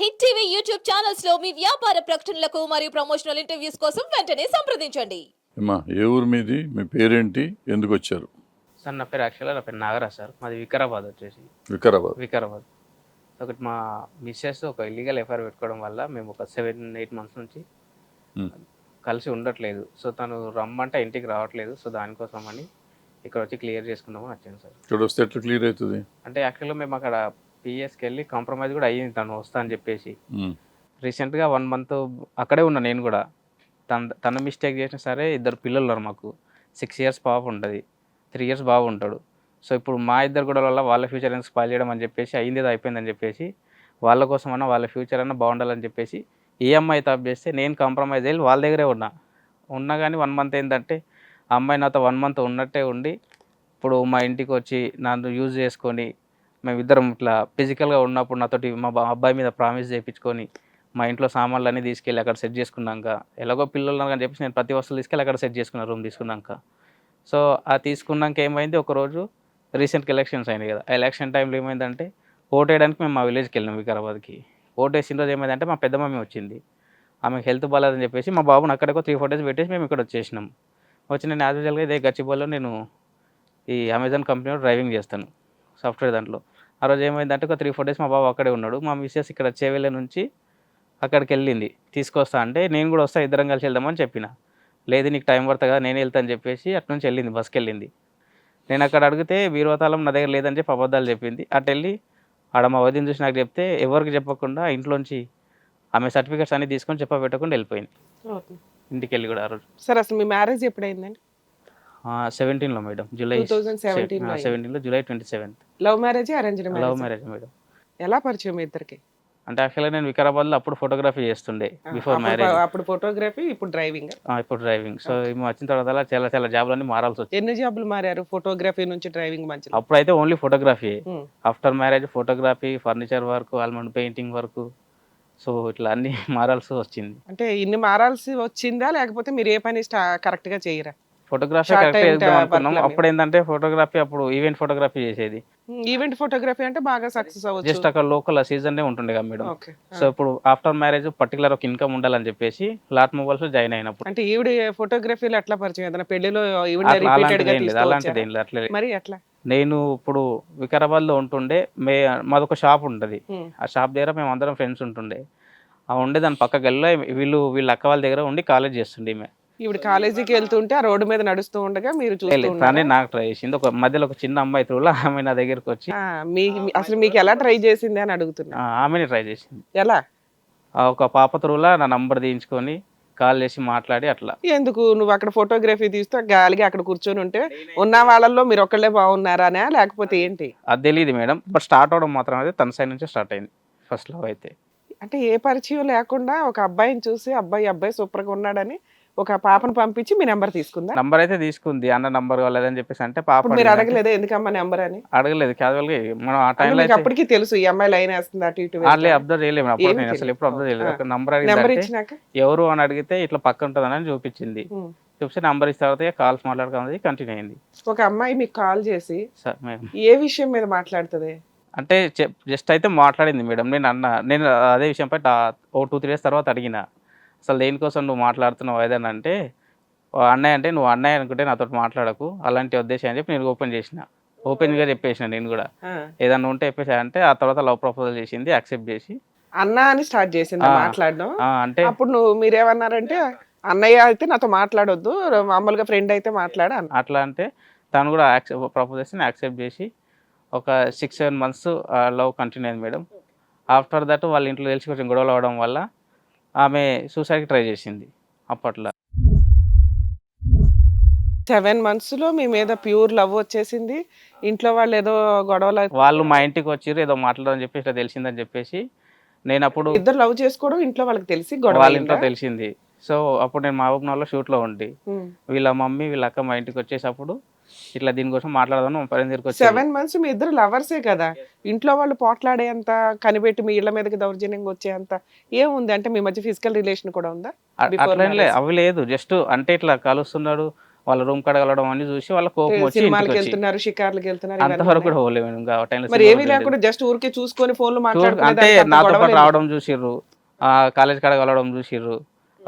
Hit TV YouTube ఛానల్స్లో మీ వ్యాపార ప్రకటనలకు మరియు ప్రమోషనల్ ఇంటర్వ్యూస్ కోసం వెంటనే సంప్రదించండి. అమ్మా ఏ ఊరు మీది? మీ పేరేంటి? ఎందుకు వచ్చారు? సార్ నా పేరు యాక్చువల్గా నా పేరు నాగరాజ్ సార్. మాది వికారాబాద్ వచ్చేసి. వికారాబాద్? వికారాబాద్. ఒకటి మా మిస్సెస్ ఒక ఇల్లీగల్ ఎఫ్ఐఆర్ పెట్టుకోవడం వల్ల మేము ఒక సెవెన్ ఎయిట్ మంత్స్ నుంచి. కలిసి ఉండట్లేదు. సో తను రమ్మంటే ఇంటికి రావట్లేదు. సో దానికోసం అని ఇక్కడ వచ్చి క్లియర్ చేసుకుందామని వచ్చాను సార్. ఇక్కడ వస్తే ఎట్లా క్లియర్ అవుతుంది? అంటే యాక్చువల్గా మేము అక్కడ పిఎస్కి వెళ్ళి కాంప్రమైజ్ కూడా అయ్యింది తను వస్తా అని చెప్పేసి. రీసెంట్గా వన్ మంత్ అక్కడే ఉన్నా నేను కూడా. తన తన మిస్టేక్ చేసినా సరే ఇద్దరు పిల్లలు ఉన్నారు మాకు. సిక్స్ ఇయర్స్ పాప ఉంటుంది. త్రీ ఇయర్స్ బాబు ఉంటాడు. సో ఇప్పుడు మా ఇద్దరు కూడా వల్ల వాళ్ళ ఫ్యూచర్ ఎందుకు స్పాయిల్ చేయడం అని చెప్పేసి అయింది ఏదో అయిపోయిందని చెప్పేసి వాళ్ళ కోసం అన్న వాళ్ళ ఫ్యూచర్ అన్న బాగుండాలని చెప్పేసి ఈ అమ్మాయి తప్పు చేస్తే నేను కాంప్రమైజ్ అయ్యి వాళ్ళ దగ్గరే ఉన్నా. ఉన్నా కానీ వన్ మంత్ ఏంటంటే ఆ అమ్మాయి నాతో వన్ మంత్ ఉన్నట్టే ఉండి ఇప్పుడు మా ఇంటికి వచ్చి నన్ను యూజ్ చేసుకొని మేమిద్దరం ఇట్లా ఫిజికల్గా ఉన్నప్పుడు నాతోటి మా అబ్బాయి మీద ప్రామిస్ చేయించుకొని మా ఇంట్లో సామాన్లు అన్నీ తీసుకెళ్ళి అక్కడ సెట్ చేసుకున్నాక ఎలాగో పిల్లలు అని చెప్పేసి నేను ప్రతి వస్తువులు తీసుకెళ్ళి అక్కడ సెట్ చేసుకున్నా రూమ్ తీసుకున్నాక. సో ఆ తీసుకున్నాక ఏమైంది? ఒకరోజు రీసెంట్గా ఎలక్షన్స్ అయినాయి కదా. ఆ ఎలక్షన్ టైంలో ఏమైందంటే ఓట్ వేయడానికి మేము మా విలేజ్కి వెళ్ళినాం వికారాబాద్కి. ఓట్ వేసిన రోజు ఏమైందంటే మా పెద్ద మమ్మీ వచ్చింది. ఆమెకు హెల్త్ బాగాలేదని చెప్పేసి మా బాబుని అక్కడికి త్రీ ఫోర్ డేస్ పెట్టేసి మేము ఇక్కడ వచ్చేసినాం. వచ్చి నేను యాజ్ యూజువల్గా ఇదే గచ్చిబోల్లో నేను ఈ అమెజాన్ కంపెనీలో డ్రైవింగ్ చేస్తాను. సాఫ్ట్వేర్ దాంట్లో. ఆ రోజు ఏమైందంటే ఒక త్రీ ఫోర్ డేస్ మా బాబు అక్కడే ఉన్నాడు. మా మిస్సెస్ ఇక్కడ చేవెళ్ళ నుంచి అక్కడికి వెళ్ళింది తీసుకొస్తా అంటే నేను కూడా వస్తా ఇద్దరం కలిసి వెళ్దామని చెప్పిన. లేదు నీకు టైం పడుతుంది కదా నేను వెళ్తాను చెప్పేసి అటు నుంచి వెళ్ళింది బస్కి వెళ్ళింది నేను అక్కడ అడిగితే బీరువాతాళం నా దగ్గర లేదని చెప్పి అబద్ధాలు చెప్పింది. అటు వెళ్ళి ఆడ మా వదిన చూసి నాకు చెప్తే ఎవరికి చెప్పకుండా ఇంట్లోంచి ఆమె సర్టిఫికేట్స్ అన్ని తీసుకొని చెప్పబెట్టకుండా వెళ్ళిపోయింది. ఇంటికి వెళ్ళి కూడా ఆ రోజు. సార్ అసలు మీ మ్యారేజ్ ఎప్పుడైందండి? సెవెంటీన్లో మేడం. జూలై 2017 లో అయింది. సెవెంటీన్లో July twenty seventh. Love marriage arrange love marriage madam. ఎలా పరిచయం మీ ఇద్దరికి? అంటే యాక్చువల్గా నేను వికారాబాద్లో అప్పుడు ఫోటోగ్రఫీ చేస్తుండే బిఫోర్ మ్యారేజ్ అప్పుడు ఫోటోగ్రఫీ ఇప్పుడు డ్రైవింగ్ ఇప్పుడు డ్రైవింగ్ సో వచ్చిన తర్వాత చాలా చాలా జాబ్లన్నీ మారాల్సి వచ్చింది ఎన్ని జాబులు మారారు ఫోటోగ్రఫీ నుంచి డ్రైవింగ్ మధ్యలో? అప్పుడైతే only photography. After marriage photography furniture work almond painting work so ఇట్లా అన్ని మారాల్సి వచ్చింది. అంటే ఇన్ని మారాల్సి వచ్చిందా? లేకపోతే మీరు ఏ పని కరెక్ట్గా చేయరా? ఫోటోగ్రఫీ అప్పుడు ఏంటంటే ఫోటోగ్రఫీ అప్పుడు ఈవెంట్ ఫోటోగ్రఫీ చేసేది. ఈవెంట్ ఫోటోగ్రఫీ అంటే బాగా సక్సెస్ అవ్వచ్చు. జస్ట్ అక్కడ లోకల్ సీజన్ ఉంటుండే కదా మేడం. సో ఇప్పుడు ఆఫ్టర్ మ్యారేజ్ పర్టికులర్ ఒక ఇన్కమ్ ఉండాలని చెప్పేసి లాట్ మొబైల్స్ జాయిన్ అయినప్పుడు. అంటే ఈవిడ ఫోటోగ్రఫీలో ఎట్లా పరిచయం? ఏదైనా పెళ్ళిలో అలాంటిది ఏం లేదు. అట్లే. నేను ఇప్పుడు వికారాబాద్లో ఉంటుండే. మే మాదొక షాప్ ఉంటుంది. ఆ షాప్ దగ్గర మేము అందరం ఫ్రెండ్స్ ఉంటుండే. ఆ ఉండే దాని పక్క గల్లిలో వీళ్ళు వీళ్ళ అక్క వాళ్ళ దగ్గర ఉండి కాలేజ్ చేస్తుండే ఈమె. ఈవిడ కాలేజీకి వెళ్తుంటే ఆ రోడ్డు మీద నడుస్తూ ఉండగా మీరు చూస్తూ? నాకు ట్రై చేసింది. ఒక మధ్యలో ఒక చిన్న అమ్మాయి త్రూలో ఆమె నా దగ్గరికి వచ్చి మీ అసలు మీకు ఎలా ట్రై చేసింది అని అడుగుతున్నా. ఆమెని ట్రై చేసింది. ఎలా? ఒక పాప త్రూలో నా నంబర్ తీయించుకొని కాల్ చేసి మాట్లాడి అట్లా. ఎందుకు? నువ్వు అక్కడ ఫోటోగ్రఫీ తీస్తూ గాలిగా అక్కడ కూర్చొని ఉంటే ఉన్న వాళ్ళల్లో మీరు ఒక్కళ్ళే బాగున్నారానే? లేకపోతే ఏంటి? అది తెలియదు మేడం. బట్ స్టార్ట్ అవడం మాత్రం అయితే తన సైడ్ నుంచి స్టార్ట్ అయింది. ఫస్ట్ లవ్ అయితే. అంటే ఏ పరిచయం లేకుండా ఒక అబ్బాయిని చూసి అబ్బాయి అబ్బాయి సూపర్గా ఉన్నాడని ఒక పాపను పంపించి మీ నెంబర్ తీసుకుందా? నంబర్ అయితే తీసుకుంది అన్న నంబర్ కాలేదని చెప్పేసి అంటే పాప మీరు అడగలేదా ఎందుకమ్మా నెంబర్ అని? అడగలేదు క్యాజువల్గా మనం ఆ టైంలో మీకు అప్పటికి తెలుసు ఈ అమ్మాయి లైన్ వేస్తుంది అటు ఇటు వాళ్ళే అబ్జర్వ్ చేయలేము అప్పుడు నేను అసలు. ఎప్పుడు అబ్జర్వ్ చేయలేదు. నంబర్ ఇచ్చినాక? ఎవరు అని అడిగితే ఇట్లా పక్క ఉంటుందని చూపించింది. చూపిస్తే నంబర్ ఇచ్చిన తర్వాత కాల్స్ మాట్లాడుకున్నది కంటిన్యూ అయింది. ఒక అమ్మాయి మీకు కాల్ చేసి ఏ విషయం మీద మాట్లాడుతుంది? అంటే జస్ట్ అయితే మాట్లాడింది మేడం నేను అన్న నేను అదే విషయంపై టా- ఓ టూ త్రీ డేస్ తర్వాత అడిగిన. అసలు దేనికోసం నువ్వు మాట్లాడుతున్నావు ఏదైనా అంటే "ఓ అన్నయ్య అంటే నువ్వు అన్నయ్య అనుకుంటే నాతో మాట్లాడకు అలాంటి ఉద్దేశం అని చెప్పి నేను ఓపెన్ చేసిన. ఓపెన్గా చెప్పేసిన నేను కూడా. ఏదన్నా ఉంటే చెప్పేసి అంటే ఆ తర్వాత లవ్ ప్రపోజల్ చేసింది యాక్సెప్ట్ చేసి. అన్న అని స్టార్ట్ చేసింది. మాట్లాడడం? అంటే అప్పుడు నువ్వు మీరేమన్నారంటే అన్నయ్య అయితే నాతో మాట్లాడొద్దు మామూలుగా ఫ్రెండ్ అయితే మాట్లాడ అట్లా అంటే తను కూడా యాక్సెప్ట్ ప్రపోజ్ చేసి యాక్సెప్ట్ చేసి ఒక six seven months love continue అయింది మేడం. ఆఫ్టర్ దట్ వాళ్ళ ఇంట్లో తెలిసి కొంచెం గొడవలు అవడం వల్ల ఆమె సూసైడ్కి ట్రై చేసింది అప్పట్లో సెవెన్ మంత్స్లో మీ మీద ప్యూర్ లవ్ వచ్చేసింది ఇంట్లో వాళ్ళు ఏదో గొడవలు వాళ్ళు మా ఇంటికి వచ్చిర్రు ఏదో మాట్లాడని చెప్పి ఇట్లా తెలిసిందని చెప్పేసి నేను అప్పుడు ఇద్దరు లవ్ చేసుకోవడం ఇంట్లో వాళ్ళకి తెలిసి గొడవ వాళ్ళ ఇంట్లో? తెలిసింది సో అప్పుడు నేను మహబూబ్నగర్లో షూట్లో ఉండి. వీళ్ళ మమ్మీ వీళ్ళ అక్క మా ఇంటికి వచ్చేటప్పుడు ఇట్లా దీనికోసం మాట్లాడదాను మా పని దగ్గరికి వచ్చి సెవెన్ మంత్స్ మీ ఇద్దరు లవర్సే కదా ఇంట్లో వాళ్ళు పోట్లాడేంత కనిపెట్టి మీ ఇళ్ళ మీదకి దౌర్జన్యంగా వచ్చేంత ఏముంది అంటే మీ మధ్య ఫిజికల్ రిలేషన్ కూడా ఉందా before అట్లా లే marriage? అవి లేదు జస్ట్ అంటే ఇట్లా కలుస్తున్నాడు వాళ్ళ రూమ్ కాడ వెళ్ళడం అన్ని చూసి వాళ్ళ కోపం వచ్చి సినిమాలకు వెళ్తున్నారు షికార్లకు వెళ్తున్నారు అంతవరకు కూడా. పోలేము ఇంకా టైంలో మరి ఏమీ. లేకుండా జస్ట్ ఊరికే చూసుకొని ఫోన్లు అంటే అంత నాతో పాటు. రావడం చూసిర్రు ఆ కాలేజ్ కాడ వెళ్ళడం చూసిర్రు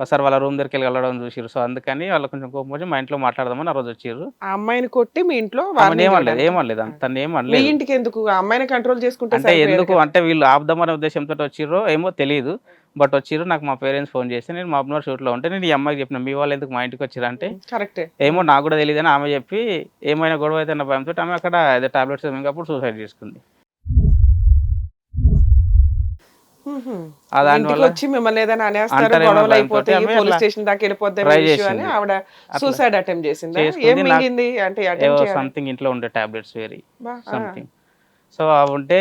ఒకసారి వాళ్ళ రూమ్ దగ్గరికి వెళ్ళి వెళ్ళడం చూసిర్రు. సో అందుకని వాళ్ళు కొంచెం కోపం వచ్చి మా ఇంట్లో మాట్లాడదామని ఆ రోజు వచ్చిర్రు. ఆ అమ్మాయిని కొట్టి మీ ఇంట్లో ఏమనలేదు. ఏమనలేదు తను ఏమనలేదు ఇంటికి ఎందుకు? ఆ అమ్మాయిని కంట్రోల్ చేసుకుంటే అంటే ఎందుకు. అంటే వీళ్ళు ఆపుదామనే ఉద్దేశంతో వచ్చిర్రో ఏమో తెలియదు బట్ వచ్చిర్రు నాకు మా పేరెంట్స్ ఫోన్ చేస్తే నేను మా అబ్బాయి షూట్లో ఉంటే నేను ఈ అమ్మాయికి చెప్పిన మీ వాళ్ళు ఎందుకు మా ఇంటికి వచ్చిర్రు? అంటే కరెక్టే. ఏమో నాకు కూడా తెలియదు అని ఆమె చెప్పి ఏమైనా గొడవ అయితే అన్న భయంతో ఆమె అక్కడ ఏదో టాబ్లెట్స్ అప్పుడు సూసైడ్ చేసుకుంది. మ్హూ. ఆ దాని ఇంటికి వల్ల వచ్చి మిమ్మల్ని ఏదైనా అనేస్తారు? గొడవలు ఆమె పోలీస్ స్టేషన్ దాకా వెళ్ళిపోద్దాం అని. ఆవిడ సూసైడ్ అటెంప్ట్ చేసిందా. ఏం మింగింది? అంటే సంథింగ్ ఇంట్లో ఉండే టాబ్లెట్స్ వేరే. సంథింగ్ సో అవి ఉంటే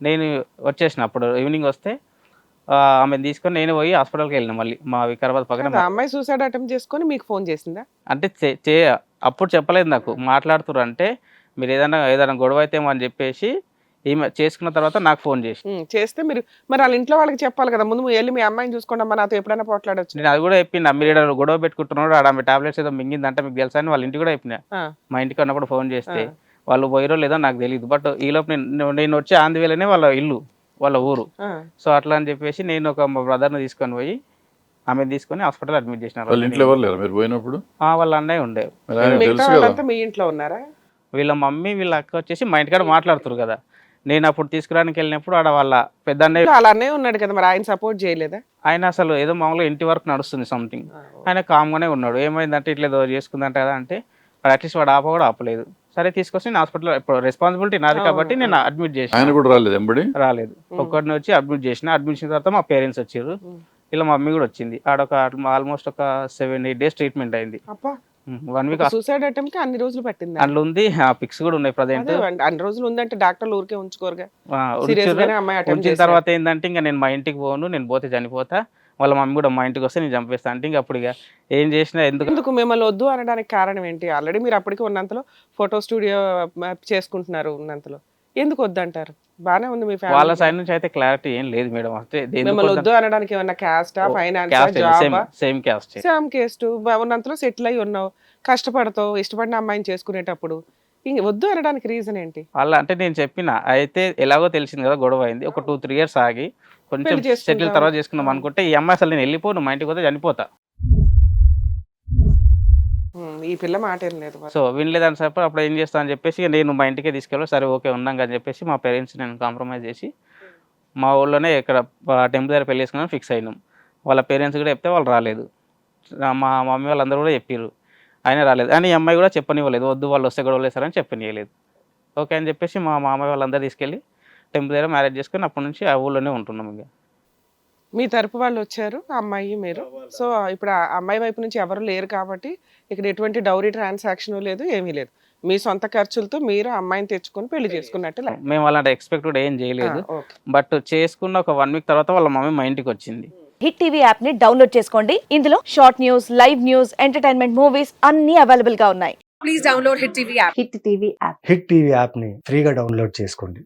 నేను వచ్చేసిన. అప్పుడు ఈవినింగ్ వస్తే ఆ, ఆమెను తీసుకొని నేను పోయి హాస్పిటల్కి వెళ్ళిన మళ్ళీ. మా వికారాబాద్ పక్కన అమ్మాయి సూసైడ్ అటెంప్ట్ చేసుకొని మీకు ఫోన్ చేసిందా? అంటే చే- అప్పుడు చెప్పలేదు నాకు. మాట్లాడుతున్నారు అంటే మీరు ఏదైనా ఏదైనా గొడవ అయితే అని చెప్పేసి ఈమె చేసుకున్న తర్వాత నాకు ఫోన్ చేసి. చేస్తే మీరు మరి వాళ్ళ ఇంట్లో వాళ్ళకి చెప్పాలి కదా ముందు వెళ్ళి మీ అమ్మాయిని చూసుకోండి నాతో ఎప్పుడైనా పోట్లాడొచ్చు. నేను అది కూడా చెప్పిన మీరు ఈడ గొడవ పెట్టుకుంటున్నాడు ఆడ ఆమె టాబ్లెట్స్ ఏదో మింగిందంటే మీకు తెలుసా అని వాళ్ళ ఇంటికి కూడా చెప్పిన. మా ఇంటికి ఉన్నప్పుడు ఫోన్ చేస్తే. వాళ్ళు పోయిరో లేదో నాకు తెలియదు బట్ ఈలోపు నేను నేను వచ్చి ఆంధ్రవేలనే వాళ్ళ ఇల్లు వాళ్ళ ఊరు. సో అట్లా అని చెప్పేసి నేను ఒక మా బ్రదర్ని తీసుకొని పోయి ఆమె తీసుకొని హాస్పిటల్ అడ్మిట్ చేసిన వాళ్ళ ఇంట్లో ఎవరు లేరు? మీరు పోయినప్పుడు? ఆ, వాళ్ళ అన్నయ్య ఉండే. మరి ఆయన మిగతా తెలుసు కదా? వాళ్ళంతా మీ ఇంట్లో ఉన్నారా? వీళ్ళ మమ్మీ వీళ్ళ అక్క వచ్చేసి మా ఇంటికాడ మాట్లాడుతారు కదా. నేను అప్పుడు తీసుకురానికి వెళ్ళినప్పుడు ఆడ వాళ్ళ పెద్ద అన్నయ్య అలానే ఉన్నాడు కదా మరి ఆయన సపోర్ట్ చేయలేదా? ఆయన అసలు ఏదో మామూలుగా ఇంటి వరకు నడుస్తుంది సంథింగ్ ఆయన కామ్గానే ఉన్నాడు. ఏమైందంటే ఇట్లా ఏదో చేసుకుందంట కదా అంటే అట్లీస్ట్ వాడు ఆప కూడా ఆపలేదు. సరే తీసుకొచ్చి నేను హాస్పిటల్ ఇప్పుడు రెస్పాన్సిబిలిటీ నాది కాబట్టి నేను అడ్మిట్ చేసిన. ఆయన కూడా రాలేదు ఎంబడి? రాలేదు. ఒక్కడిని వచ్చి అడ్మిట్ చేసిన. అడ్మిట్ చేసిన తర్వాత మా పేరెంట్స్ వచ్చారు. ఇలా మా మమ్మీ కూడా వచ్చింది. ఆడొక ఆల్మోస్ట్ ఒక సెవెన్ ఎయిట్ డేస్ ట్రీట్మెంట్ అయింది. అప్పా వన్ వీక్ సూసైడ్ అటెంప్ట్కి అన్ని రోజులు పట్టింది అందులో ఉంది. ఆ పిక్స్ కూడా ఉన్నాయి ప్రజెంట్. అన్ని రోజులు ఉందంటే డాక్టర్లు ఊరికే ఉంచుకోరుగా. ఉంచిన తర్వాత ఏంటంటే ఇంకా నేను మా ఇంటికి పోను నేను పోతే చనిపోతా. వాళ్ళ మమ్మీ కూడా మా ఇంటికి వస్తే నేను చంపేస్తా అంటే ఇంకా అప్పుడు ఇక ఏం చేసినా ఎందుకు ఎందుకు మిమ్మల్ని వద్దు అనడానికి కారణం ఏంటి? ఆల్రెడీ మీరు అప్పటికి ఉన్నంతలో ఫోటో స్టూడియో చేసుకుంటున్నారు ఉన్నంతలో. ఎందుకు వద్దంటారు బానే ఉంది మీ వాళ్ళ సైడ్ నుంచి అయితే క్లారిటీ ఏం లేదు మేడం. అంటే మిమ్మల్ని వద్దు అనడానికి ఏమన్నా క్యాస్టా finance caste same caste same caste ఉన్నంతలో సెటిల్ అయి ఉన్నావు. కష్టపడతావు ఇష్టపడిన అమ్మాయిని చేసుకునేటప్పుడు. వద్దు అనడానికి రీజన్ ఏంటి? వాళ్ళ అంటే నేను చెప్పిన అయితే ఎలాగో తెలిసింది కదా గొడవ అయింది. ఒక టూ త్రీ ఇయర్స్ ఆగి కొంచెం. సెటిల్ తర్వాత చేసుకుందాం అనుకుంటే ఈ అమ్మాయి అసలు నేను వెళ్ళిపోను మా ఇంటికి పోతే చనిపోతా. ఈ పిల్ల మాట ఏం లేదు సో వినలేదని చెప్పి అప్పుడు ఏం చేస్తా అని చెప్పేసి నేను మా ఇంటికే తీసుకెళ్ళి. సరే ఓకే ఉన్నాం అని చెప్పేసి మా పేరెంట్స్ నేను కాంప్రమైజ్ చేసి మా ఊళ్ళోనే ఇక్కడ టెంపుల్ దగ్గర పెళ్ళి చేసుకుని ఫిక్స్ అయినాం. వాళ్ళ పేరెంట్స్ కూడా చెప్తే వాళ్ళు రాలేదు. మా మమ్మీ వాళ్ళందరూ కూడా చెప్పారు ఆయన రాలేదు. అని ఈ అమ్మాయి కూడా చెప్పనివ్వలేదు. వద్దు వాళ్ళు వస్తే గొడవలు వేస్తారని చెప్పనివ్వలేదు ఓకే అని చెప్పేసి మా మామయ్య వాళ్ళందరూ తీసుకెళ్ళి టెంపుల్ దగ్గర మ్యారేజ్ చేసుకుని అప్పటి నుంచి ఆ ఊళ్ళోనే ఉంటున్నాం ఇంకా. మీ తరపు వాళ్ళు వచ్చారు ఆ అమ్మాయి మీరు. సో ఇప్పుడు ఆ అమ్మాయి వైపు నుంచి ఎవరు లేరు కాబట్టి ఇక్కడ ఎటువంటి డౌరీ ట్రాన్సాక్షన్ లేదు ఏమీ లేదు. మీ సొంత ఖర్చులతో మీరు ఆ అమ్మాయిని తెచ్చుకొని పెళ్ళి చేసుకున్నట్టు. మేము అలాంటి ఎక్స్పెక్ట్ కూడా ఏం చేయలేదు. బట్ చేసుకున్న ఒక వన్ వీక్ తర్వాత వాళ్ళ మమ్మీ మా ఇంటికి వచ్చింది. హిట్ టీవీ యాప్ని డౌన్లోడ్ చేసుకోండి. ఇందులో short news live news entertainment movies అన్ని అవైలబుల్గా ఉన్నాయి. హిట్ టీవీ యాప్ని ఫ్రీగా డౌన్లోడ్ చేసుకోండి.